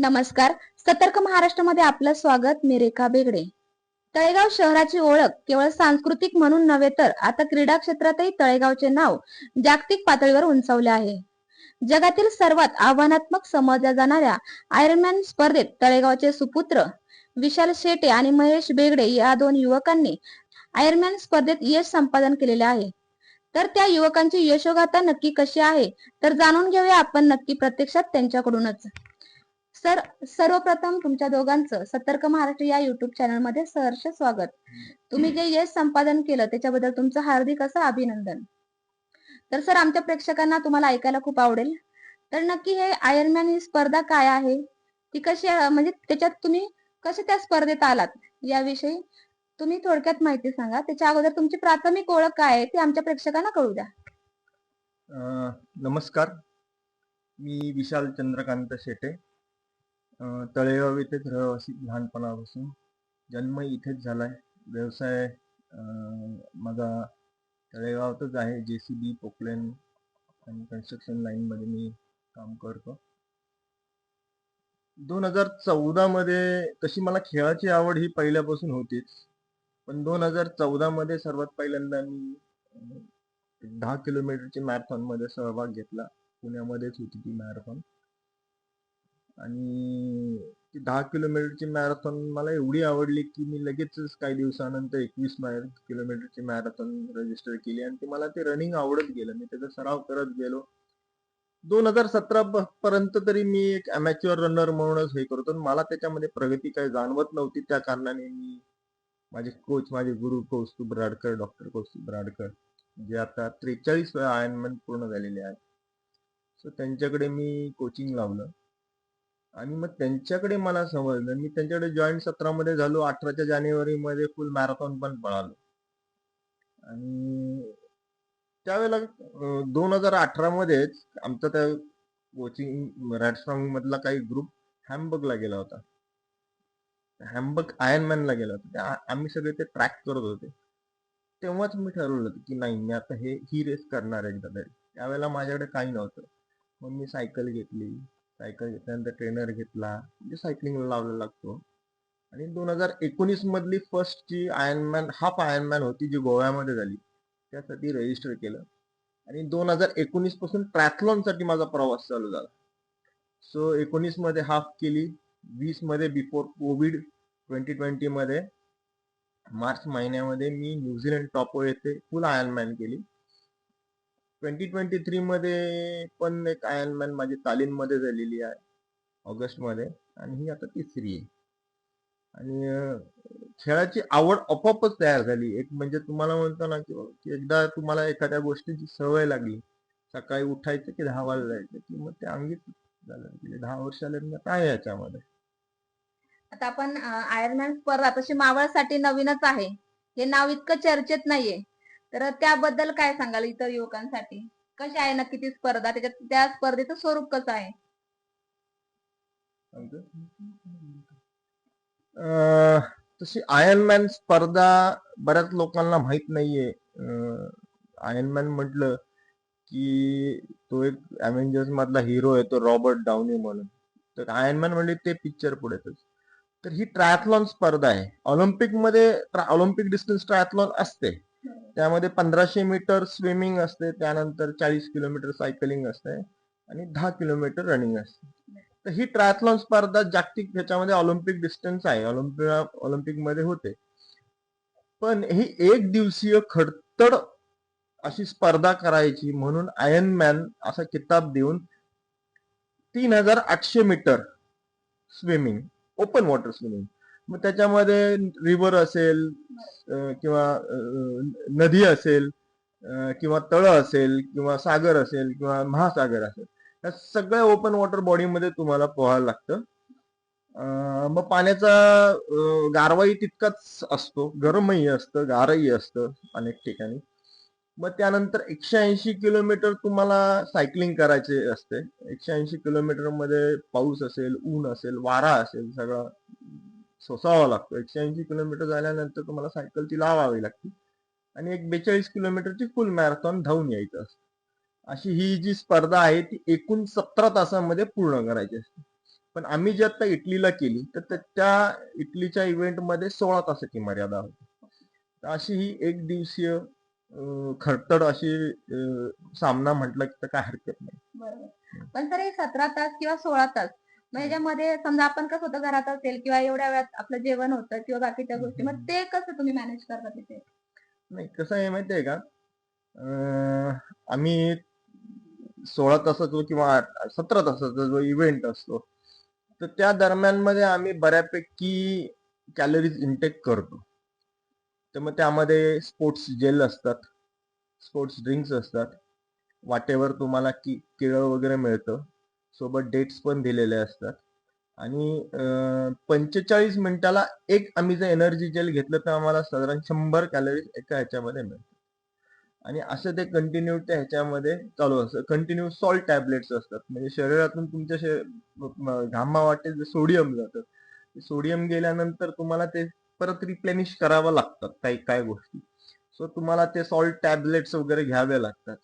नमस्कार. सतर्क महाराष्ट्रामध्ये आपलं स्वागत. मी रेखा बेगडे. तळेगाव शहराची ओळख केवळ सांस्कृतिक म्हणून नव्हे तर आता क्रीडा क्षेत्रातही तळेगावचे नाव जागतिक पातळीवर उंचावले आहे. जगातील सर्वात आव्हानात्मक समजल्या जाणाऱ्या आयर्नमॅन स्पर्धेत तळेगावचे सुपुत्र विशाल शेटे आणि महेश बेगडे या दोन युवकांनी आयर्नमॅन स्पर्धेत यश संपादन केलेले आहे. तर त्या युवकांची यशोगाथा नक्की कशी आहे? तर जाणून घेऊया आपण नक्की प्रत्यक्षात त्यांच्याकडूनच. सर सर्वप्रथम तुमच्या दोघांचं सतर्क महाराष्ट्र या युट्यूब चॅनलमध्ये सहर्ष स्वागत. तुम्ही जे यश संपादन केलं त्याच्याबद्दल तुमचं हार्दिक असं अभिनंदन. तर सर आमच्या प्रेक्षकांना तुम्हाला ऐकायला खूप आवडेल. तर नक्की हे आयर्नमॅन ही स्पर्धा काय आहे? ती कशी म्हणजे त्याच्यात तुम्ही कसे त्या स्पर्धेत आलात याविषयी तुम्ही थोडक्यात माहिती सांगा. त्याच्या अगोदर तुमची प्राथमिक ओळख काय आहे ती आमच्या प्रेक्षकांना कळू द्या. नमस्कार. मी विशाल चंद्रकांत शेटे. तळेगाव येथेच रहिवासी लहानपणापासून जन्म इथेच झालाय. व्यवसाय माझा तळेगावातच आहे. जे सी बी पोकलेन आणि कन्स्ट्रक्शन लाईनमध्ये मी काम करतो. दोन हजार चौदामध्ये तशी मला खेळाची आवड ही पहिल्यापासून होतीच. पण दोन हजार चौदामध्ये सर्वात पहिल्यांदा मी दहा किलोमीटरची मॅरेथॉनमध्ये सहभाग घेतला. पुण्यामध्येच होती ती मॅरेथॉन आणि ती दहा किलोमीटरची मॅरेथॉन मला एवढी आवडली की मी लगेचच काही दिवसानंतर एकवीस किलोमीटरची मॅरेथॉन रजिस्टर केली आणि ती मला ते रनिंग आवडत गेलं. मी त्याचा सराव करत गेलो. दोन हजार सतरा पर्यंत तरी मी एक अमॅच्युअर रनर म्हणूनच हे करतो आणि मला त्याच्यामध्ये प्रगती काही जाणवत नव्हती. त्या कारणाने मी माझे कोच माझे गुरु कौस्तुभ राडकर डॉक्टर कौस्तुभ राडकर जे आता त्रेचाळीस वेळा आयनमॅन पूर्ण झालेले आहेत. सो त्यांच्याकडे मी कोचिंग लावलं. आणि मग त्यांच्याकडे मला समजलं. मी त्यांच्याकडे जॉईंट सत्रामध्ये झालो. अठराच्या जानेवारीमध्ये फुल मॅरेथॉन पण पळालो. आणि त्यावेळेला दोन हजार अठरा मध्येच आमचा त्या कोचिंग रॅडस्ट्रॉंग मधला काही ग्रुप हॅम्बर्गला गेला होता. हॅम्बर्ग आयर्नमॅनला गेला होता. आम्ही सगळे ते ट्रॅक करत होते. तेव्हाच मी ठरवलं की नाही मी आता हे ही रेस करणार एकदा तरी. त्यावेळेला माझ्याकडे काही नव्हतं. मग मी सायकल घेतली. सायकल घेतल्यानंतर ट्रेनर घेतला म्हणजे सायकलिंगला लावला लागतो. आणि दोन हजार एकोणीस मधली फर्स्ट जी आयर्नमॅन हाफ आयर्नमॅन होती जी गोव्यामध्ये झाली त्यासाठी रजिस्टर केलं. आणि दोन हजार एकोणीसपासून ट्रॅथलॉनसाठी माझा प्रवास चालू झाला. सो एकोणीसमध्ये हाफ केली वीसमध्ये बिफोर कोविड ट्वेंटी ट्वेंटी मध्ये मार्च महिन्यामध्ये मी न्यूझीलंड टॉपवर येथे फुल आयर्नमॅन केली. ट्वेंटी ट्वेंटी थ्री मध्ये पण एक आयर्नमॅन माझी तालीममध्ये झालेली आहे ऑगस्टमध्ये आणि ही आता तिसरी आहे. आणि खेळाची आवड आपोआपच तयार झाली. एक म्हणजे तुम्हाला म्हणतो ना की एकदा तुम्हाला एखाद्या गोष्टीची सवय लागली सकाळी उठायचं की दहा वाजता जायचं की मग ते अंगीच झालं गेले दहा वर्ष आले मी आता याच्यामध्ये? आता आपण आयर्नमॅन स्पर्धा तशी मावळसाठी नवीनच आहे. हे नाव इतकं चर्चेत नाहीये. तर त्याबद्दल काय सांगाल इतर युवकांसाठी? कशी आहे नक्की ती स्पर्धा? त्याच्यात त्या स्पर्धेचं स्वरूप कसं आहे? तशी तशी आयर्नमॅन स्पर्धा बऱ्याच लोकांना माहीत नाहीये. आयर्नमॅन म्हटलं की तो एक अव्हेंजर्स मधला हिरो आहे तो रॉबर्ट डाउनी म्हणून. तर आयर्नमॅन म्हणजे ते पिक्चर पुढेच तर. ही ट्रायथलॉन स्पर्धा आहे. ऑलिम्पिकमध्ये ऑलिम्पिक डिस्टन्स ट्रायथलॉन असते. त्यामध्ये पंधराशे मीटर स्विमिंग असते त्यानंतर चाळीस किलोमीटर सायकलिंग असते आणि दहा किलोमीटर रनिंग असते. तर ही ट्रायथलॉन स्पर्धा जागतिक ह्याच्यामध्ये ऑलिम्पिक डिस्टन्स आहे ऑलिम्पिक ऑलिम्पिकमध्ये होते. पण ही एक दिवसीय खडतड अशी स्पर्धा करायची म्हणून आयन मॅन असा किताब देऊन तीन हजार आठशे metre swimming open water swimming मग त्याच्यामध्ये रिव्हर असेल किंवा नदी असेल किंवा तळ असेल किंवा सागर असेल किंवा महासागर असेल. या सगळ्या ओपन वॉटर बॉडीमध्ये तुम्हाला पोहायला लागतं. मग पाण्याचा गारवाही तितकाच असतो. गरमही असतं गारही असतं अनेक ठिकाणी. मग त्यानंतर एकशे ऐंशी किलोमीटर तुम्हाला सायकलिंग करायचे असते. एकशे ऐंशी किलोमीटरमध्ये पाऊस असेल ऊन असेल वारा असेल सगळं. सोसावा लागतो. एकशे ऐंशी किलोमीटर झाल्यानंतर तुम्हाला सायकल ती लावावी लागते. आणि एक बेचाळीस किलोमीटरची फुल मॅरेथॉन धावून यायचं असतं. अशी ही जी स्पर्धा आहे ती एकूण सतरा तासामध्ये पूर्ण करायची असते. पण आम्ही जी आता इटलीला केली तर त्या- इटलीच्या इव्हेंटमध्ये सोळा तासाची मर्यादा होती. अशी ही एक दिवसीय खडतड अशी सामना म्हटलं तर काय हरकत नाही. बरोबर. पण सर हे सतरा तास किंवा सोळा तास मग ह्याच्यामध्ये समजा आपण कसं होतं घरात असेल किंवा एवढ्या वेळात आपलं जेवण होतं किंवा बाकीच्या गोष्टी मग ते कसं तुम्ही मॅनेज करता तिथे? नाही कसं आहे माहितीये का? अं, आम्ही सोळा तासाचा किंवा आठ- सतरा तासाचा जो इव्हेंट असतो तर त्या दरम्यानमध्ये आम्ही बऱ्यापैकी कॅलरीज इंटेक करतो. तर मग त्यामध्ये स्पोर्ट्स जेल असतात स्पोर्ट्स ड्रिंक्स असतात. वाटेवर तुम्हाला की केळं वगैरे मिळतं. सोबत डेट्स पण दिलेले असतात. आणि पंचेचाळीस मिनिटाला एक आम्ही जर एनर्जी जेल घेतलं तर आम्हाला साधारण शंभर कॅलरीज एका ह्याच्यामध्ये मिळतात. आणि असं ते कंटिन्यू त्या ह्याच्यामध्ये चालू असतं. कंटिन्यू सॉल्ट टॅबलेट्स असतात. म्हणजे शरीरातून तुमच्या शे- घामा वाटेल जे सोडियम जातं सोडियम गेल्यानंतर तुम्हाला ते परत रिप्लेनिश करावं लागतात काही काय गोष्टी. सो तुम्हाला ते सॉल्ट टॅबलेट्स वगैरे घ्यावे लागतात.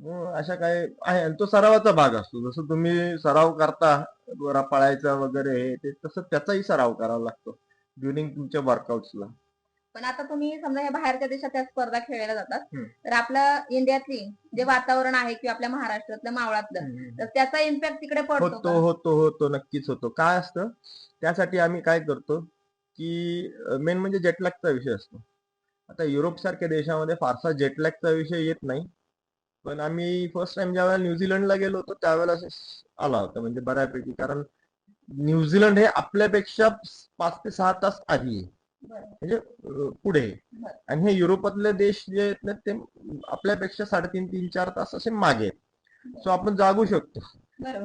अशा काय आहे. आणि तो सरावाचा भाग असतो. जसं तुम्ही सराव करता बरा पळायचा वगैरे हे ते तसं त्याचाही सराव करावा लागतो ड्युरिंग तुमच्या वर्कआउट्सला पण आता तुम्ही समजा ह्या बाहेरच्या देशात त्या स्पर्धा खेळल्या जातात. तर आपलं इंडियातली जे वातावरण आहे किंवा आपल्या महाराष्ट्रातलं मावळातलं तर त्याचा इम्पॅक्ट तिकडे पडतो होतो? होतो होतो. नक्कीच होतो. काय असतं? त्यासाठी आम्ही काय करतो की मेन म्हणजे जेटलॅगचा विषय असतो. आता युरोप सारख्या देशामध्ये फारसा जेटलॅगचा विषय येत नाही. पण आम्ही फर्स्ट टाइम ज्यावेळेला न्यूझीलंडला गेलो होतो त्यावेळेला आला होता म्हणजे बऱ्यापैकी. कारण न्यूझीलंड हे आपल्यापेक्षा पाच ते सहा तास आधी आहे. म्हणजे पुढे आणि हे युरोपातले देश जे आहेत ना ते आपल्यापेक्षा साडेतीन तीन चार तास असे मागे सो आपण जागू शकतो.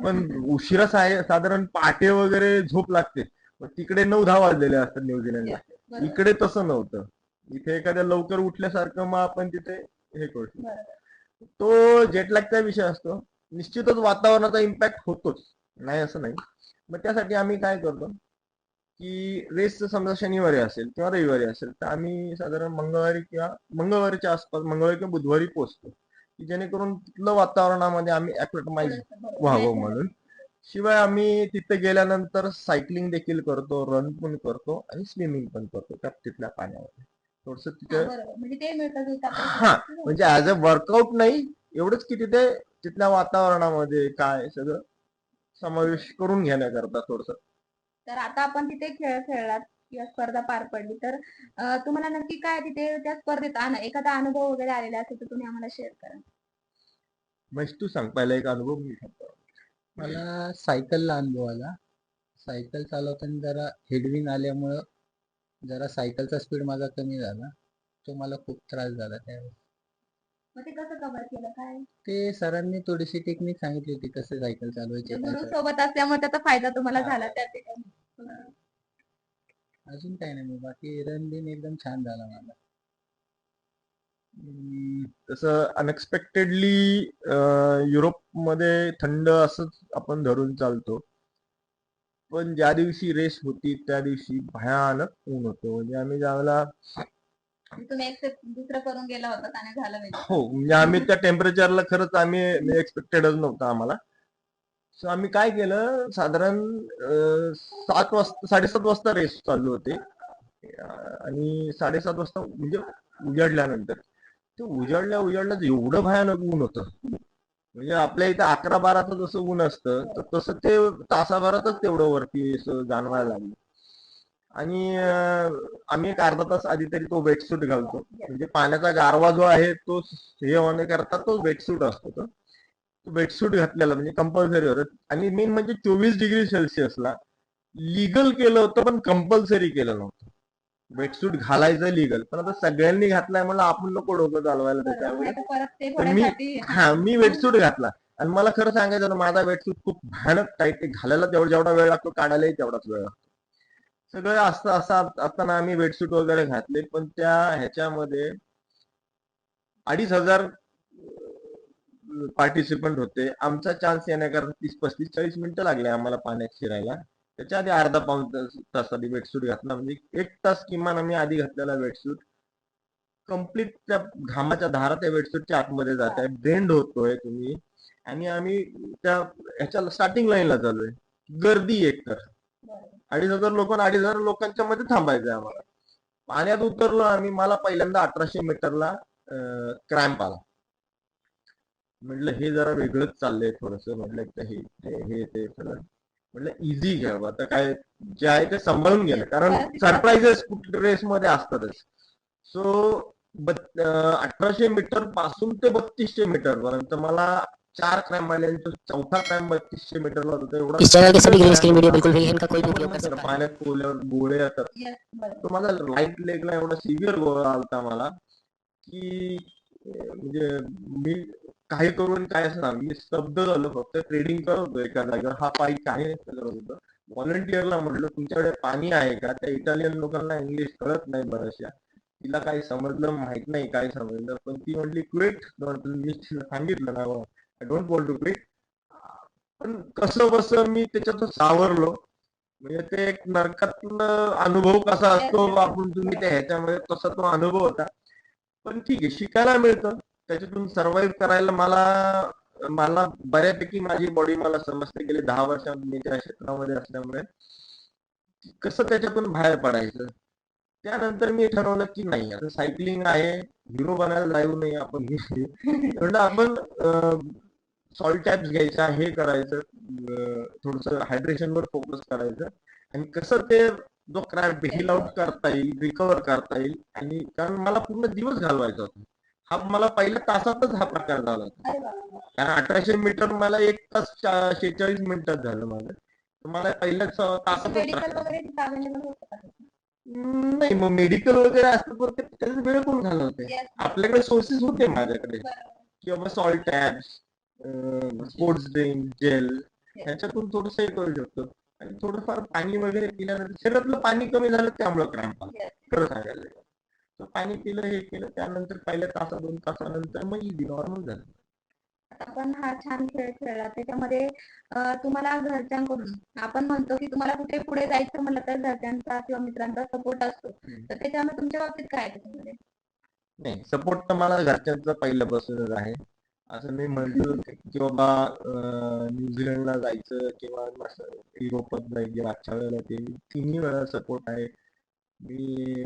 पण उशिरा साधारण पहाटे वगैरे झोप लागते. पण तिकडे नऊ दहा वाजलेले असतात न्यूझीलंडला. इकडे तसं नव्हतं. इथे एखाद्या लवकर उठल्यासारखं मग आपण तिथे हे करू शकतो. तो जेटलॅगचा विषय असतो. निश्चितच वातावरणाचा इम्पॅक्ट होतोच. नाही असं नाही. मग त्यासाठी आम्ही काय करतो की रेस समजा शनिवारी असेल किंवा रविवारी असेल तर आम्ही साधारण मंगळवारी किंवा मंगळवारीच्या आसपास मंगळवारी किंवा बुधवारी पोहोचतो. की जेणेकरून तिथलं वातावरणामध्ये आम्ही ऍक्लिटमाइज व्हावं म्हणून. शिवाय आम्ही तिथे गेल्यानंतर सायकलिंग देखील करतो रन पण करतो आणि स्विमिंग पण करतो त्या तिथल्या पाण्यामध्ये. थोडस हा, तिथे. म्हणजे ते हा म्हणजे ऍज अ वर्कआउट नाही एवढंच की तिथे तिथल्या वातावरणामध्ये काय सगळं समावेश करून घेण्याकरता थोडस. तर आता आपण तिथे खेळ खेळलात किंवा स्पर्धा पार पडली. तर अं, तुम्हाला नक्की काय तिथे त्या स्पर्धेत अन- एखादा अनुभव वगैरे आलेला असेल तर तुम्ही आम्हाला शेअर करा. मग तू सांग पहिला एक अनुभव मी सांगतो. मला सायकलला अनुभव आला. सायकल चालवताना जरा हेडविन आल्यामुळं जरा सायकलचा स्पीड माझा कमी झाला. तो मला खूप त्रास झाला त्यावेळेस. मग ते कसं कव्हर केलं? काय? ते सरांनी थोडीशी टेक्निक सांगितली होती कसं सायकल चालवायची काय गुरु करायचं. सोबत असल्यामुळे त्याचा फायदा तुम्हाला झाला त्या ठिकाणी. अजून काही नाही मग बाकी रन बिन एकदम छान झाला मला हम्म, तसं अनएक्सपेक्टेडली युरोपमध्ये थंड असंच आपण धरून चालतो. पण ज्या दिवशी रेस होती त्या दिवशी भयानक ऊन होतं. म्हणजे आम्ही ज्यावेळेला तुम्ही एक्सेप्ट दुसरं करून गेला होता आणि झालं वेगळं. हो म्हणजे आम्ही त्या टेम्परेचरला खरंच आम्ही एक्सपेक्टेडच नव्हतं आम्हाला. सो आम्ही काय केलं साधारण अं, सात वाजता साडेसात वाजता रेस चालू होते. अं, आणि साडेसात वाजता म्हणजे उजाडल्यानंतर. ते उजाडल्या उजाडल्या एवढं भयानक ऊन होतं. म्हणजे आपल्या इथे अकरा बाराचं जसं ऊन असतं तर तसं ते तासाभरातच तेवढं वरती असं जाणवायला लागलं. आणि आम्ही एक अर्धा तास आधी तरी तो वेटसूट घालतो. म्हणजे पाण्याचा गारवा जो आहे तो हे होण्याकरता तो वेटसूट असतो तो. वेटसूट घातलेला म्हणजे कंपल्सरी होतं. आणि मेन म्हणजे चोवीस डिग्री सेल्सिअसला लिगल केलं होतं पण कंपल्सरी केलं नव्हतं. वेटसूट घालायचं लिगल पण आता सगळ्यांनी घातलाय मला आपण नको डोकं चालवायला. त्याच्यामुळे तर मी- हा मी वेटसूट घातला. आणि मला खरं सांगायचं ना माझा वेटसूट खूप भयानक टाईट घालायला तेवढा जेवढा वेळ लागतो काढायलाही तेवढाच वेळ लागतो. सगळं असं असं असताना आम्ही वेटसूट वगैरे घातले पण त्या ह्याच्यामध्ये अडीच हजार पार्टिसिपंट होते. आमचा चान्स येण्याकरता तीस पस्तीस चाळीस मिनिटं लागले आम्हाला पाण्यात शिरायला त्याच्या आधी अर्धा पाऊन तास तास आधी वेटसूट घातला म्हणजे एक तास किमान आम्ही आधी घातलेला वेटसूट कंप्लीट त्या घामाच्या धारा त्या वेटसूटच्या आतमध्ये जात आहे ब्रेंड होतोय तुम्ही आणि आम्ही त्या ह्याच्या स्टार्टिंग लाईनला चालूय गर्दी एक तर अडीच हजार लोक अडीच हजार लोकांच्या मध्ये थांबायचं आहे आम्हाला पाण्यात उतरलो आम्ही मला पहिल्यांदा अठराशे मीटरला क्रॅम्प आला म्हटलं हे जरा वेगळंच चाललंय थोडस म्हटलं हे ते- हे ते सगळं म्हटलं इझी घ्या. आता काय जे आहे ते सांभाळून गेलं कारण सरप्राईजेस रेस मध्ये असतातच. सो अठराशे मीटरपासून ते बत्तीसशे मीटर पर्यंत. मला चार क्रॅम आले आणि तो चौथा क्रॅम बत्तीसशे मीटरला होता. एवढा पाण्यात पोल्यावर गोळे येतात. तो माझा राईट लेगला एवढा सिव्हिअर गोळा आलता मला की म्हणजे मी काही करून काय असणार? मी स्तब्ध झालो फक्त ट्रेडिंग करत होतो एका जागेवर. हा पाय काही नाही करत होतो. व्हॉलंटिअरला म्हटलं तुमच्याकडे पाणी आहे का? त्या इटालियन लोकांना इंग्लिश कळत नाही बऱ्याचशा. तिला काही समजलं माहीत नाही काय समजलं पण ती म्हटली क्विट मी तिला सांगितलं ना I don't want to quit पण कसं बसं मी त्याच्यातून सावरलो. म्हणजे ते एक नरकातलं अनुभव कसा असतो आपण तुम्ही त्या ह्याच्यामध्ये तसा तो अनुभव होता. पण ठीक आहे शिकायला मिळतं. त्याच्यातून सर्व्हाइव्ह करायला मला मला बऱ्यापैकी माझी बॉडी मला समजते. गेले दहा वर्षात मी त्या क्षेत्रामध्ये असल्यामुळे. कसं त्याच्यातून बाहेर पडायचं? त्यानंतर मी ठरवलं की नाही आता सायकलिंग आहे. हिरो बनायला जाऊ नये आपण. म्हणजे आपण सॉल्ट टॅप्स घ्यायचा हे करायचं. थोडस हायड्रेशन वर फोकस करायचं. आणि कसं ते जो क्रॅप हिल आउट करता येईल रिकवर करता येईल. आणि कारण मला पूर्ण दिवस घालवायचा होता. हा मला पहिल्या तासातच हा प्रकार झाला होता. कारण अठराशे मीटर मला एक तास शेहेचाळीस मिनिटात झालं माझं. तर मला पहिल्याच तासातच होतं नाही मग मेडिकल वगैरे असतं पण ते- त्याचा वेळ कोण घालवते Yes. आपल्याकडे सोर्सेस होते माझ्याकडे. किंवा salt tabs sports drink gel ह्याच्यातून थोडस हे करू शकतो. आणि थोडंफार पाणी वगैरे पिल्यानंतर शरीरातलं पाणी कमी झालं त्यामुळे क्रॅम्प आला. खरं सांगायला. तर पाणी पिलं हे केलं त्यानंतर पहिल्या तासा दोन तासानंतर मग इझी नॉर्मल झालं. आपण हा छान खेळ खेळला. त्याच्यामध्ये तुम्हाला घरच्यांकडून आपण म्हणतो की तुम्हाला कुठे पुढे जायचं म्हणलं तर घरच्यांचा किंवा मित्रांचा सपोर्ट असतो. तर त्याच्यामध्ये तुमच्या बाबतीत काय त्याच्यामध्ये? नाही सपोर्ट तर मला घरच्यांचा पहिल्यापासूनच आहे. असं मी म्हणतो की बाबा न्यूझीलंडला जायचं किंवा युरोपात जायचं मागच्या वेळेला ते तिन्ही वेळा सपोर्ट आहे. मी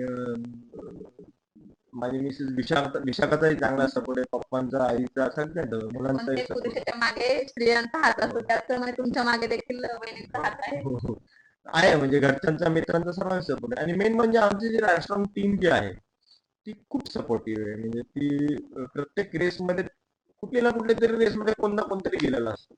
माझी मिसेस विशाखा विशाखाचाही चांगला सपोर्ट आहे. पप्पांचा आईचा सगळ्यांचा मुलांचाही सपोर्ट पुरुषाच्या मागे स्त्रियांचा हात असतो. त्याचप्रमाणे तुमच्या मागे देखील बहिणीचा हात आहे. हो, हो. आहे म्हणजे घरच्यांचा मित्रांचा सर्वांचा सपोर्ट आणि मेन म्हणजे आमची जी राष्ट्रम टीम जी आहे ती खूप सपोर्टिव्ह आहे. म्हणजे ती प्रत्येक रेसमध्ये कुठली ना कुठल्या तरी रेसमध्ये कोण ना कोणतरी गेलेला असतो.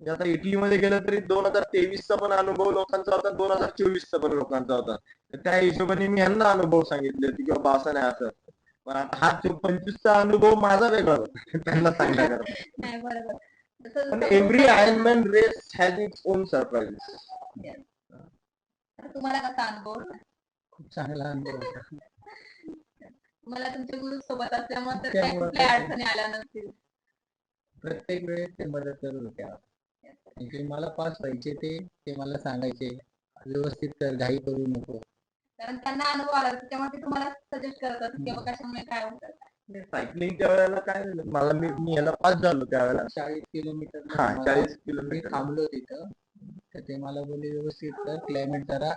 म्हणजे आता इटलीमध्ये गेलं तरी दोन हजार तेवीसचा पण अनुभव लोकांचा होता दोन हजार चोवीसचा पण लोकांचा होता. त्या हिशोबाने मी यांना अनुभव सांगितले होते की बाबा असं नाही असं. पण आता हा जो पंचवीसचा अनुभव माझा वेगळा होता. त्यांना सांगण्याकरता पण every Ironman race has its own surprises तर तुम्हाला कसा अनुभव? खूप चांगला अनुभव होता. मला तुमचे गुरु सोबत असल्यामुळे तर काही त्यामुळे कुठल्या अडचणी आल्या नसतील. प्रत्येक वेळेस ते मदत करत होते. आणि जे मला पास व्हायचे ते ते मला सांगायचे. व्यवस्थित कर घाई करू नको. कारण त्यांना अनुभव आला त्याच्यामुळे ते तुम्हाला सजेस्ट करत असतात की बाबा कशामुळे काय होतं सायकलिंगच्या वेळेला काय झालं? मला मी मी याला पास झालो त्यावेळेला. चाळीस किलोमीटर हा चाळीस किलोमीटर. थांबलो तिथं. तर ते मला बोलले व्यवस्थित कर. क्लायमेट जरा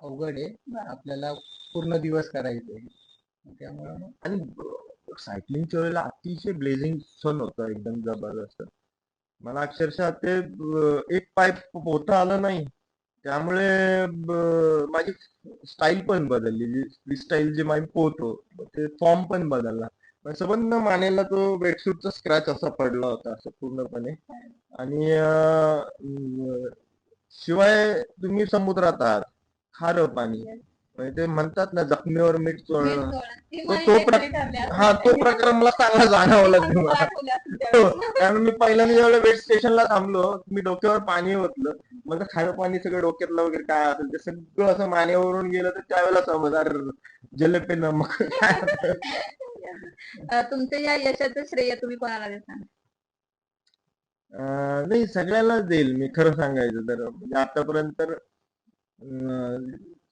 अवघड आहे. आपल्याला पूर्ण दिवस करायचे त्यामुळे आणि सायकलिंगच्या वेळेला अतिशय ब्लेझिंग सण होता एकदम जबरदस्त. मला अक्षरशः ते एक पाय पोहता आलं नाही. त्यामुळे माझी स्टाईल पण बदलली फ्री स्टाईल जे माझी पोहतो ते फॉर्म पण बदलला. संबंध मानेला तो बेडशूटचा स्क्रॅच असा पडला होता असं पूर्णपणे. आणि शिवाय तुम्ही समुद्रात आहात खारं पाणी. म्हणजे ते म्हणतात ना जखमीवर मीठ चोळणं ती. हा तो प्रकार मला चांगला जाणवला हो, त्यावेळेस. कारण मी पहिल्यांदा ज्यावेळेला वेट स्टेशनला थांबलो मी डोक्यावर पाणी ओतलं. मग खारं पाणी सगळं डोक्यातलं वगैरे काय असेल ते सगळं असं मानेवरून गेलं तर त्यावेळेला समज अरे जलपे नमक तुमच्या या यशाचं श्रेय तुम्ही कोणाला देता? नाही सगळ्यांनाच देईल मी खरं सांगायचं तर. म्हणजे आतापर्यंत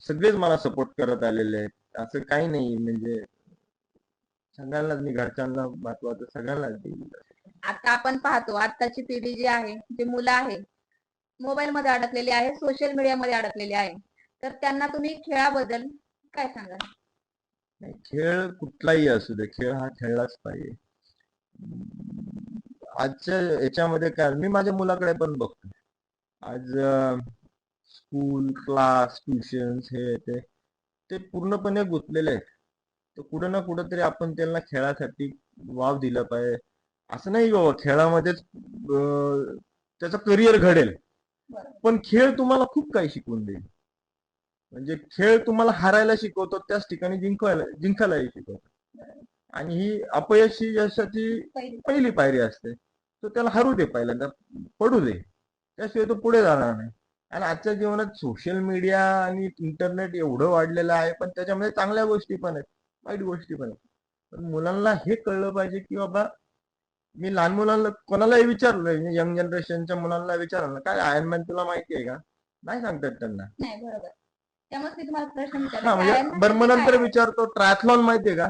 सगळेच मला सपोर्ट करत आलेले आहेत. असं काही नाही म्हणजे सगळ्यांनाच मी घरच्यांना महत्वाचं सगळ्यांनाच देईल आता आपण पाहतो आताची पिढी जी आहे जी मुलं आहे मोबाईल मध्ये अडकलेले आहे सोशल मीडिया मध्ये अडकलेले आहे. तर त्यांना तुम्ही खेळाबद्दल काय सांगाल? नाही, खेळ कुठलाही असू दे खेळ हा खेळलाच पाहिजे. आजच्या याच्यामध्ये काय मी माझ्या मुलाकडे पण बघतो आज स्कूल क्लास ट्युशन्स हे ते ते पूर्णपणे गुंतलेले आहेत. तर कुठं ना कुठं तरी आपण त्यांना खेळासाठी वाव दिला पाहिजे. असं नाही बाबा खेळामध्येच त्याचं करिअर घडेल. पण खेळ तुम्हाला खूप काही शिकवून देईल. म्हणजे खेळ तुम्हाला हारायला शिकवतो त्याच ठिकाणी जिंकवायला जिंकायलाही शिकवतो. आणि ही अपयश ही यशाची पहिली पायरी असते. तर त्याला हरू दे पहिल्यांदा. पडू दे. त्याशिवाय तो पुढे जाणार नाही. आणि आजच्या जीवनात सोशल मीडिया आणि इंटरनेट एवढं वाढलेलं आहे पण त्याच्यामध्ये चांगल्या गोष्टी पण आहेत वाईट गोष्टी पण आहेत. पण मुलांना हे कळलं पाहिजे की बाबा मी लहान मुलांना कोणालाही विचारलं यंग जनरेशनच्या मुलांना विचारलं काय आयर्नमॅन तुला माहिती आहे का? नाही सांगतात त्यांना. नाही बरोबर. त्यामुळे मी तुम्हाला प्रश्न विचारला की Iron Man बरं मग नंतर? विचारतो ट्रायथलॉन माहितीये का?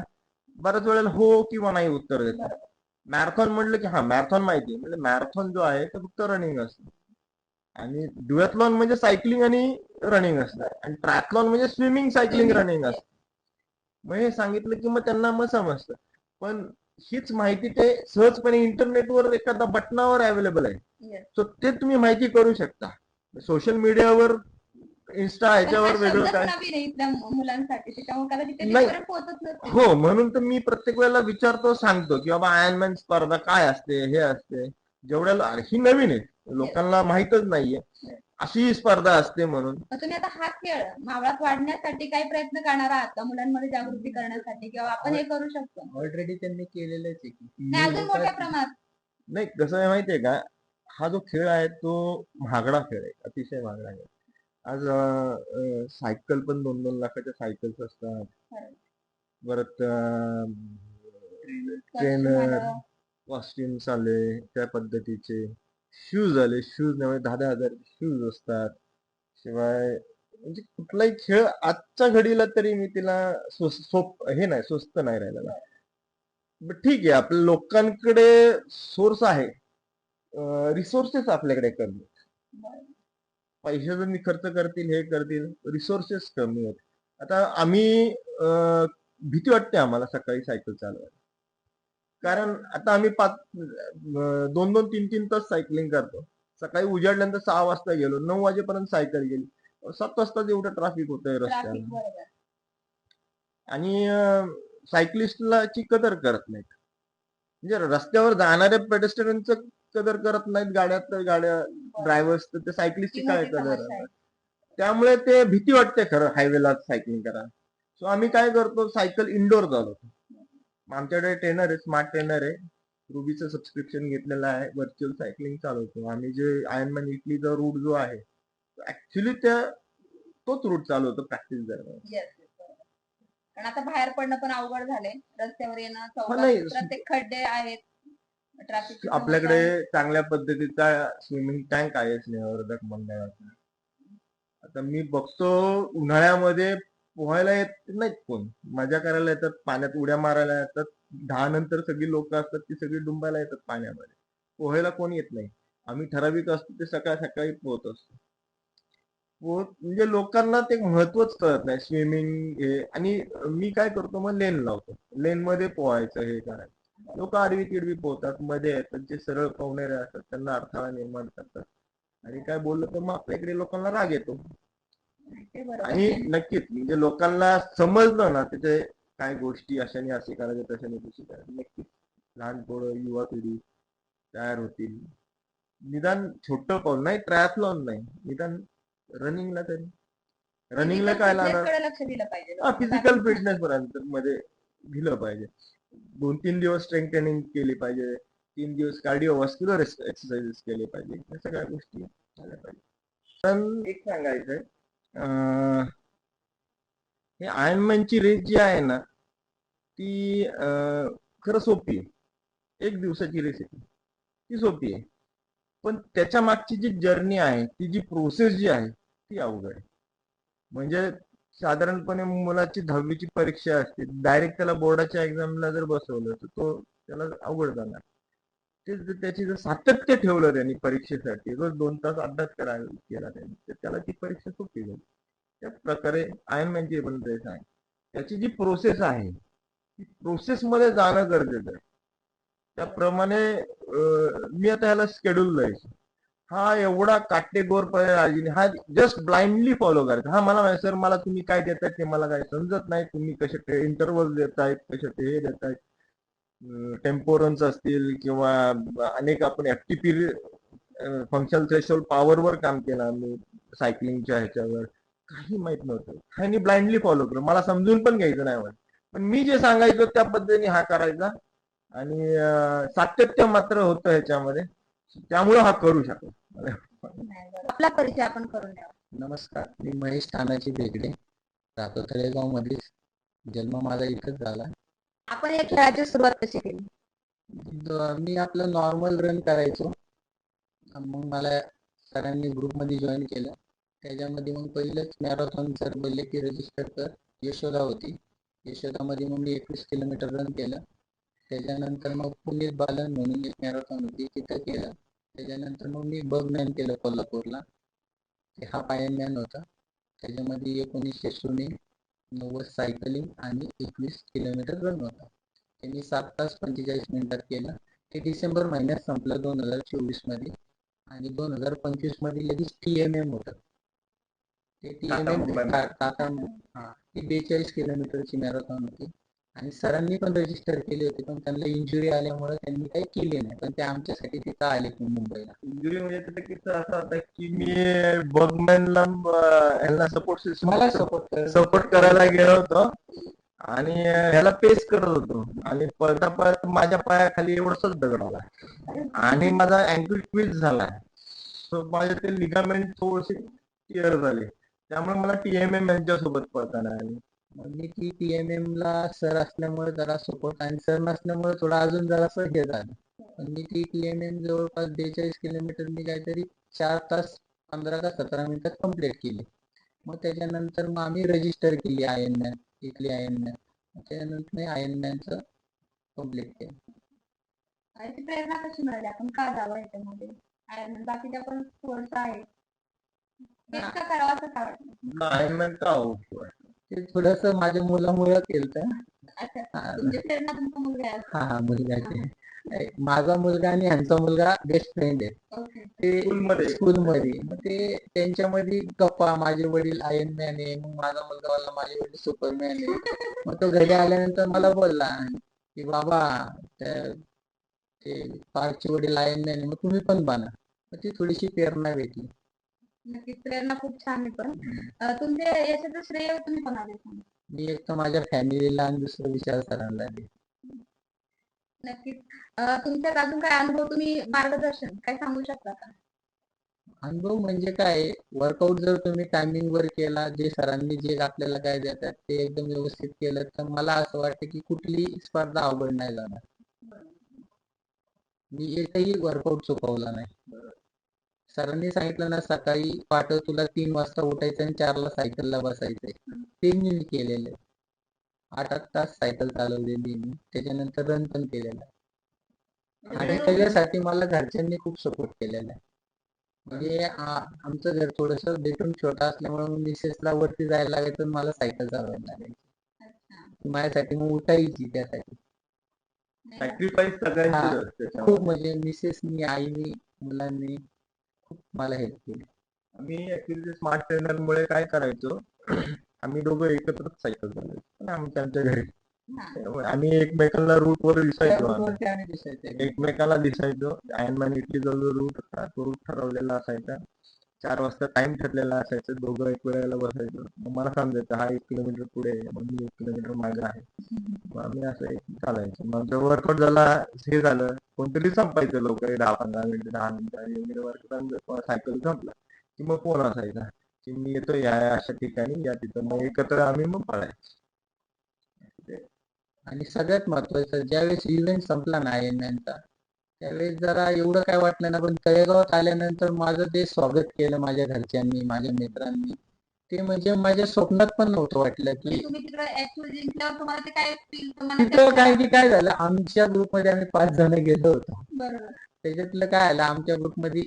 बऱ्याच वेळेला हो किंवा नाही उत्तर देतो बरोबर. मॅरेथॉन म्हटलं की हा मॅरेथॉन माहिती म्हणजे मॅरेथॉन जो आहे तो फक्त रनिंग असतो. आणि ड्युएथलॉन म्हणजे सायकलिंग आणि रनिंग असतं. आणि ट्रॅथलॉन म्हणजे स्विमिंग सायकलिंग रनिंग असतं. मग हे सांगितलं की मग त्यांना मग समजतं. पण हीच माहिती ते सहजपणे इंटरनेटवर एखाद्या बटनावर अवेलेबल आहे. सो ते तुम्ही माहिती करू शकता. सोशल मीडियावर इन्स्टा ह्याच्यावर हा वेगळं काय? नाही. हो म्हणून तर मी प्रत्येक वेळेला विचारतो सांगतो की बाबा आयर्नमॅन स्पर्धा काय असते हे असते. जेवढ्याला ही नवीन आहे. लोकांना माहीतच नाहीये. अशी ही स्पर्धा असते म्हणून. मग तुम्ही आता हा खेळ. मावळात वाढण्यासाठी काही प्रयत्न करणार आहात का? मुलांमध्ये जागृती करण्यासाठी किंवा आपण हे करू शकतो? ऑलरेडी त्यांनी केलेलंच आहे की नाही अजून मोठ्या प्रमाणात. नाही कसं आहे माहितीये का? हा जो खेळ आहे तो महागडा खेळ आहे अतिशय महागडा खेळ आज सायकल पण दोन दोन लाखाच्या सायकल्स असतात. परत ट्रेनर. कॉस्ट्युम्स आले त्या पद्धतीचे. शूज आले. शूज नव्हे म्हणजे दहा दहा हजार शूज असतात. शिवाय म्हणजे कुठलाही खेळ आजच्या घडीला तरी मी तिला सोप हे नाही स्वस्त नाही राहिलेला. बट ठीक आहे आपल्या लोकांकडे सोर्स आहे. रिसोर्सेस आपल्याकडे कमी आहेत. पैसे जर खर्च करतील हे करतील रिसोर्सेस कमी आहेत. आता आम्ही भीती वाटते आम्हाला सकाळी सायकल चालवायला. कारण आता आम्ही पाच दोन दोन तीन तीन तास सायकलिंग करतो. सकाळी उजाडल्यानंतर सहा वाजता गेलो नऊ वाजेपर्यंत सायकल गेली. सात वाजता एवढं ट्रॅफिक ट्रॅफिक रस्त्याला बरोबर. आणि सायकलिस्टला ची कदर करत नाहीत. म्हणजे रस्त्यावर जाणाऱ्या पेडेस्ट्रियनचं कदर करत नाहीत गाड्या तर गाड्या ड्रायव्हर्स तर ते सायकलिस्टची काय कदर आहे. त्यामुळे ते भीती वाटते खरं हायवेला सायकलिंग करायला. सो आम्ही काय करतो सायकल इंडोर चालवतो. आमच्याकडे ट्रेनर आहे स्मार्ट ट्रेनर आहे. रुबीचं सबस्क्रिप्शन घेतलेलं आहे व्हर्च्युअल सायकलिंग चालवतो. आम्ही जे आयनमॅन इटलीचा रूट जो आहे ऍक्च्युली त्या तोच रूट चालवतो प्रॅक्टिस दरम्यान. कारण आता बाहेर पडणं पण अवघड झाले रस्त्यावर येणं चौकात. प्रत्येक खड्डे आहेत. ट्रॅफिक आपल्याकडे चांगल्या पद्धतीचा स्विमिंग टँक आहे स्नेहवर्धक मंडळाचा. आता मी बघतो उन्हाळ्यामध्ये पोहायला येत नाहीत कोण. मजा करायला येतात पाण्यात उड्या मारायला येतात. दहा नंतर सगळी लोक असतात ती सगळी डुंबायला येतात पाण्यामध्ये. पोहायला कोण येत नाही. आम्ही ठराविक असतो ते सकाळ सकाळी पोहत असतो. पोहत म्हणजे लोकांना ते महत्वच कळत नाही. स्विमिंग हे आणि मी काय करतो मग लेन लावतो. लेन मध्ये पोहायचं हे करायचं. लोक आडवी तिडवी पोहतात मध्ये येतात जे सरळ पोहणारे असतात त्यांना अडथळा निर्माण करतात. आणि काय बोललं तर मग आपल्या इकडे लोकांना राग येतो. आणि नक्कीच म्हणजे लोकांना समजलं ना तिथे काय गोष्टी अशाने असे करायचे तशाने तशी करायची. नक्कीच लहान पोरं युवा पिढी तयार होतील. निदान छोटं पाऊल नाही ट्रायथलॉन नाही. निदान रनिंगला तरी. रनिंगला काय लागणार? हा फिजिकल फिटनेस पर्यंत मध्ये दिलं पाहिजे. दोन तीन दिवस स्ट्रेंथ ट्रेनिंग केली पाहिजे. तीन दिवस कार्डिओव्हास्क्युलर एक्सरसाइजेस केले पाहिजे. या सगळ्या गोष्टी झाल्या पाहिजे. पण एक सांगायचंय हे आयर्नमॅनची रेस जी आहे ना ती खरं सोपी आहे. एक दिवसाची रेस आहे ती. ती सोपी आहे. पण त्याच्या मागची जी जर्नी आहे ती जी प्रोसेस जी आहे ती अवघड आहे. म्हणजे साधारणपणे मुलाची दहावीची परीक्षा असते डायरेक्ट त्याला बोर्डाच्या एक्झामला जर बसवलं तर तो त्याला अवघड जाणार. ते त्याची जर सातत्य ठेवलं त्यांनी परीक्षेसाठी रोज दोन तास अभ्यास करायला केला त्यांनी तर त्याला ती परीक्षा सोपी झाली. त्या प्रकारे आयनमॅनची पण ड्रेस आहे त्याची जी प्रोसेस आहे ती प्रोसेस मध्ये जाणं गरजेचं आहे. त्याप्रमाणे मी आता ह्याला स्केड्यूल द्यायचो हा एवढा काटेगोरपणे राजीने हा जस्ट ब्लाइंडली फॉलो करायचा. हा मला सर मला तुम्ही काय देताय ते मला काय समजत नाही. तुम्ही कसे इंटरव्हल देतायत कसे ते हे देतायत. टेम्पोरन्स असतील किंवा अनेक आपण एफटीपी फंक्शन थ्रेशोल्ड पॉवरवर काम केलं आम्ही सायकलिंगच्या ह्याच्यावर. काही माहीत नव्हतं. ह्यांनी ब्लाइंडली फॉलो केलं. मला समजून पण घ्यायचं नाही मला पण मी जे सांगायचो त्या पद्धतीने हा करायचा. आणि सातत्य मात्र होतं ह्याच्यामध्ये. त्यामुळे हा करू शकतो. आपला परिचय आपण करून द्यावा. नमस्कार. मी महेश तानाजी बेगडे राहतो तळेगावमध्ये जन्म माझा इथंच झाला. आपण या खेळाची सुरुवात कशी केली? द- मी आपलं नॉर्मल रन करायचो. मग मला सरांनी ग्रुपमध्ये जॉईन केलं. त्याच्यामध्ये मग पहिलंच मॅरेथॉन सर बोलले की रजिस्टर कर. यशोदा होती. यशोदामध्ये मग मी एकवीस किलोमीटर रन केलं. त्याच्यानंतर मग पुणे बालन म्हणून एक मॅरेथॉन होती तिथं केलं. त्याच्यानंतर मग मी बगमॅन केलं कोल्हापूरला. ते हा पायन होता. त्याच्यामध्ये एकोणीसशे स्विमिंग नव्वद सायकलिंग आणि एकवीस किलोमीटर रन होता. ते मी सात तास पंचेचाळीस मिनिटात केलं. ते डिसेंबर महिन्यात संपलं दोन हजार चोवीसमध्ये आणि दोन हजार पंचवीसमध्ये लगेच टी एम एम होतं. ते टी एम एम टाटा हा ती बेचाळीस किलोमीटरची मॅरेथॉन होती. आणि सरांनी पण रजिस्टर केली होती पण त्यांना इंजुरी आल्यामुळे त्यांनी काही केली नाही. पण ते आमच्यासाठी तिथं आले मुंबईला. इंजुरी म्हणजे त्याचा किस्सा असा होता की मी बगमॅनला ह्याला सपोर्ट मला सपोर्ट सपोर्ट करायला गेलो होतो. आणि ह्याला पेस करत होतो. आणि पळता पळता माझ्या पायाखाली एवढंच दगड आला. आणि माझा अँकल ट्विस्ट झाला. सो माझे ते लिगामेंट थोडेसे टिअर झाले. त्यामुळे मला टीएमएम यांच्यासोबत पळताना आले. मग मी ती टी एम एम ला सर असल्यामुळे जरा सपोर्ट आणि सर नसल्यामुळे थोडं अजून जरासं हे झालं. पण मी ती टी एम एम जवळपास बेचाळीस किलोमीटर मी काहीतरी चार तास पंधरा का सतरा मिनिटात कंप्लीट केली. मग त्याच्यानंतर मग आम्ही रजिस्टर केली आय एन मॅन इथली आय एन मॅन त्याच्यानंतर मी आय एन मॅनचं कंप्लीट केलं. प्रेरणा कशी मिळाली. आपण का जावं याच्यामध्ये? आणि बाकीच्या पण स्पोर्ट्स आहेत. हेच का करावं असं का वाटलं? आयनमॅन का हो? ते थोडस माझ्या मुलामुळं केलं अच्छा हा मुलगा हा हा. मुलगाचे माझा मुलगा आणि ह्यांचा मुलगा बेस्ट फ्रेंड आहे. ते स्कूलमध्ये? मग ते त्यांच्यामध्ये गप्पा माझे वडील आयन मॅन आहे मग माझा मुलगा बोलला माझे वडील सुपरमॅन आहे. मग तो घरी आल्यानंतर मला बोलला की बाबा त्या- ते पार्कचे वडील आयन मॅन आहे मग तुम्ही पण बना. मग ती थोडीशी प्रेरणा भेटली. नक्कीच प्रेरणा खूप छान आहे पण. अं, तुमचे याच्याचं श्रेय तुम्ही कोणाला मी एक तर माझ्या फॅमिलीला आणि दुसरं विचार दे नक्कीच. अं, तुमच्यात अजून काय अनुभव तुम्ही मार्गदर्शन काय सांगू शकता का? अनुभव म्हणजे काय वर्कआउट जर तुम्ही टायमिंग वर केला जे सरांनी जे आपल्याला काय देतात ते एकदम व्यवस्थित केलं तर मला असं वाटतं की कुठली स्पर्धा अवघड नाही जाणार. मी एकही वर्कआउट चुकवला नाही. सरांनी सांगितलं ना सकाळी पहाटे तुला तीन वाजता उठायचं आणि चारला सायकलला बसायचंय. ते मी केलेलं आहे. आठ आठ तास सायकल चालवलेली मी त्याच्यानंतर रन पण केलेलं आहे. आणि त्याच्यासाठी मला घरच्यांनी खूप सपोर्ट केलेला आहे. म्हणजे आ- आमचं घर थोडस बेडरूम छोटा असल्यामुळे मिसेसला वरती जायला लागायचं मला सायकल चालवायला लागायची. माझ्यासाठी मग उठायची त्यासाठी. खूप म्हणजे मिसेसनी आईनी मुलांनी खूप मला हेल्प केली. आम्ही ऍक्च्युली स्मार्ट ट्रेनर मुळे काय करायचो आम्ही दोघं एकत्रच सायकल चालवायचो. पण आमच्या आमच्या घरी. त्यामुळे आम्ही एकमेकांना रूट वर दिसायचो आम्ही. एकमेकाला दिसायचो. आयनमॅन इटलीचा जो रूट होता तो रूट ठरवलेला असायचा. चार वाजता टाइम ठरलेला असायचं. दोघं एक वेळेला बसायचं. मग मला समजायचं हा एक किलोमीटर पुढे मग मी एक किलोमीटर मागे आहे. मग आम्ही असं एक चालायचं. मग वर्कआउट झाला हे झालं. कोणतरी संपायचं लोक दहा पंधरा मिनिटं दहा मिनिटं. वर्कआउट सायकल संपला. की मग फोन असायचा की मी येतो या अशा ठिकाणी या तिथं. मग एकत्र आम्ही मग पळायचं. आणि सगळ्यात महत्वाचं ज्यावेळेस इव्हेंट संपला ना एन एनचा त्यावेळेस जरा एवढं काय वाटलं ना पण तळेगावात आल्यानंतर माझं जे स्वागत केलं माझ्या घरच्यांनी माझ्या मित्रांनी ते म्हणजे माझ्या स्वप्नात पण नव्हतं वाटलं की ते तुम्हाला तिथं काय की काय झालं आमच्या ग्रुपमध्ये आम्ही पाच जण गेलो होतो. त्याच्यातलं काय आलं आमच्या ग्रुपमध्ये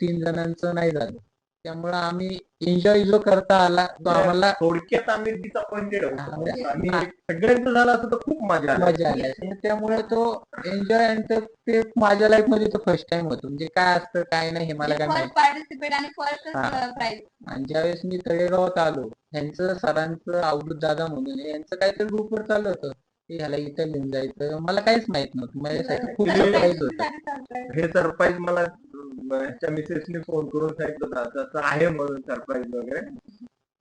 तीन जणांचं नाही झालं. त्यामुळं आम्ही एन्जॉय जो करता आला तो आम्हाला थोडक्यात आम्ही डिसअपॉइंटेड हा, होतो आणि सगळ्यांचं झालं असं तर खूप मजा आली. मजा आली. त्यामुळे तो एन्जॉय आणि तो- ते माझ्या लाईफमध्ये तो फर्स्ट टाइम होतो. म्हणजे काय असतं काय नाही हे मला काय पार्टिसिपेट आणि फर्स्ट. प्राइज आणि ज्यावेळेस मी तळेगावात आलो यांचं सरांचं अवधूत दादा म्हणून यांचं काहीतरी ग्रुपवर चालू होतं. की ह्याला इथं घेऊन जायचं. मला काहीच माहीत नव्हतं. माझ्यासाठी खूप सरप्राईज होतं. हे सरप्राईज मला अं, ह्याच्या मिसेसने फोन करून सांगितलं होतं असं आहे म्हणून सरप्राईज वगैरे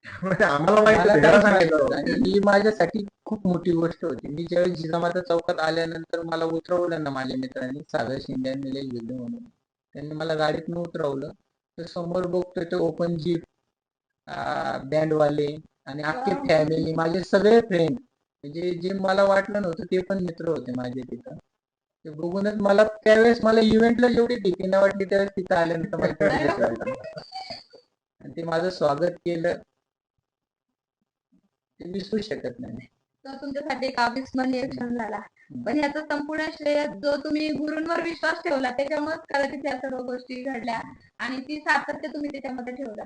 म्हणजे आम्हाला माहिती मला. होतं. आणि ही माझ्यासाठी खूप मोठी गोष्ट होती मी ज्यावेळेस जिजामाता चौकात आल्यानंतर मला उतरवलं ना माझ्या मित्रांनी सागर शिंदे आणि भिल्ले म्हणून त्यांनी मला गाडीतनं उतरवलं तर समोर बघतोय ते ओपन जीप बँडवाले आणि अख्खे. फॅमिली माझे सगळे फ्रेंड म्हणजे जे मला वाटलं नव्हतं ते पण मित्र होते माझे तिथं बघूनच मला त्यावेळेस मला इव्हेंटला जेवढी भीती नाही वाटली त्यावेळेस तिथं आल्यानंतर मला. आणि ते माझं स्वागत केलं. ते विसरू शकत नाही तुमच्यासाठी एक अविस्मरणीय क्षण झाला. पण याचा संपूर्ण श्रेय जो तुम्ही गुरूंवर विश्वास ठेवला त्याच्यामुळे कदाचित या सर्व गोष्टी घडल्या. आणि ती सातत्य तुम्ही त्याच्यामध्ये ठेवलं.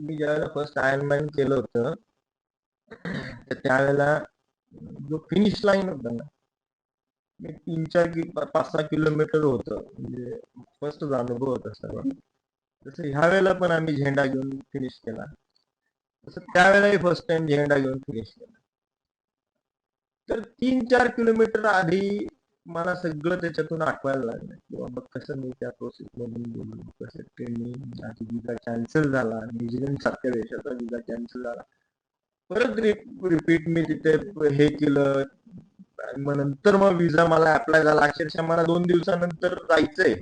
मी ज्यावेळेला फर्स्ट आयर्नमॅन केलं होतं तर त्यावेळेला जो फिनिश लाईन होता ना तीन चार पाच सहा किलोमीटर होत. म्हणजे फर्स्ट अनुभव होता सर्व तसं ह्या वेळेला पण आम्ही झेंडा घेऊन फिनिश केला. तसं त्यावेळेलाही फर्स्ट टाइम झेंडा घेऊन फिनिश केला. तर तीन चार किलोमीटर आधी मला सगळं त्याच्यातून आठवायला लागलं की बाबा कसं मी त्या प्रोसेस मधून गेलो. कसं ट्रेनिंग आधी विजा कॅन्सल झाला. न्यूझीलंड सारख्या देशाचा विजा कॅन्सल झाला. परत रिपीट मी तिथे हे केलं. आणि मग नंतर मग विजा मला अप्लाय झाला. अक्षरशः मला दोन दिवसानंतर जायचंय.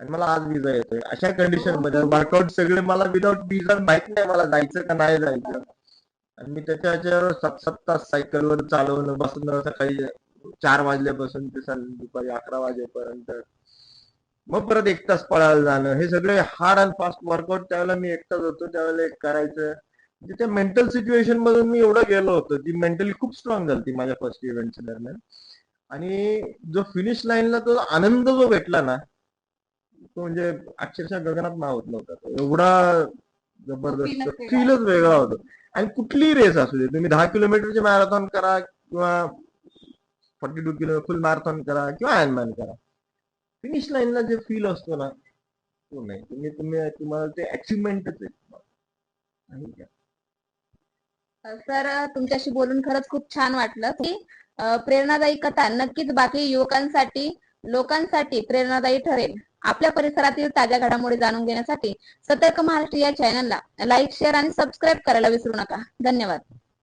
आणि मला आज विजा येतोय. अशा कंडिशनमध्ये. वर्कआउट सगळे मला विदाउट विजा माहीत नाही मला जायचं का नाही जायचं. आणि मी त्याच्या ह्याच्यावर सात सात तास सायकलवर चालवणं बसणं सकाळी चार वाजल्यापासून ते दुपारी अकरा वाजेपर्यंत. मग परत एक तास पळायला जाणं. हे सगळे हार्ड अँड फास्ट वर्कआउट त्यावेळेला मी एकटाच होतो. त्यावेळेला एक करायचं. त्या मेंटल सिच्युएशन मधून मी एवढं गेलो होतो ती मेंटली खूप स्ट्रॉंग झाली माझ्या फर्स्ट इव्हेंटच्या दरम्यान. आणि जो फिनिश लाईनला तो आनंद जो भेटला ना तो म्हणजे अक्षरशः गगनात मावत नव्हता तो. एवढा जबरदस्त. फीलच वेगळा. होतो. आणि कुठलीही रेस असू दे तुम्ही दहा किलोमीटरचे मॅरेथॉन करा किंवा forty two kilo full marathon करा किंवा आयनमॅन करा. फिनिश लाईनला जे फील असतो ना तो नाही. तुम्ही तुम्ही तुम्हाला ते अचिव्हमेंटच आहे. सर तुमच्याशी बोलून खरंच खूप छान वाटलं. की प्रेरणादायी कथा नक्कीच बाकी युवकांसाठी लोकांसाठी प्रेरणादायी ठरेल. आपल्या परिसरातील ताज्या घडामोडी जाणून घेण्यासाठी सतर्क महाराष्ट्र या चॅनलला लाईक शेअर आणि सबस्क्राईब करायला विसरू नका. धन्यवाद.